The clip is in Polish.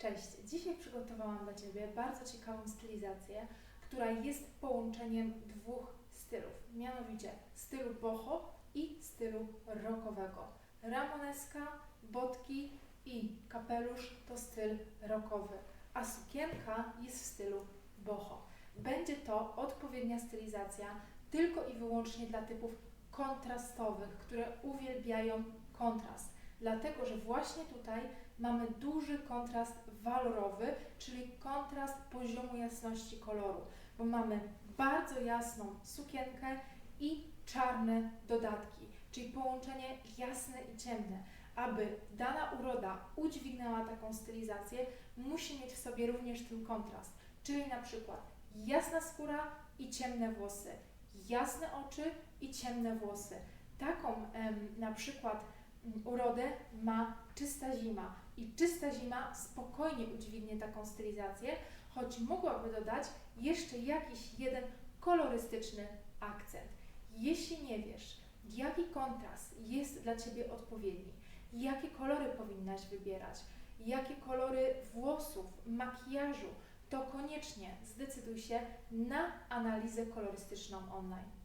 Cześć, dzisiaj przygotowałam dla Ciebie bardzo ciekawą stylizację, która jest połączeniem dwóch stylów, mianowicie stylu boho i stylu rockowego. Ramoneska, botki i kapelusz to styl rockowy, a sukienka jest w stylu boho. Będzie to odpowiednia stylizacja tylko i wyłącznie dla typów kontrastowych, które uwielbiają kontrast. Dlatego, że właśnie tutaj mamy duży kontrast walorowy, czyli kontrast poziomu jasności koloru, bo mamy bardzo jasną sukienkę i czarne dodatki, czyli połączenie jasne i ciemne. Aby dana uroda udźwignęła taką stylizację, musi mieć w sobie również ten kontrast, czyli na przykład jasna skóra i ciemne włosy, jasne oczy i ciemne włosy. Taką em, na przykład urodę ma czysta zima i czysta zima spokojnie udźwignie taką stylizację, choć mogłaby dodać jeszcze jakiś jeden kolorystyczny akcent. Jeśli nie wiesz, jaki kontrast jest dla Ciebie odpowiedni, jakie kolory powinnaś wybierać, jakie kolory włosów, makijażu, to koniecznie zdecyduj się na analizę kolorystyczną online.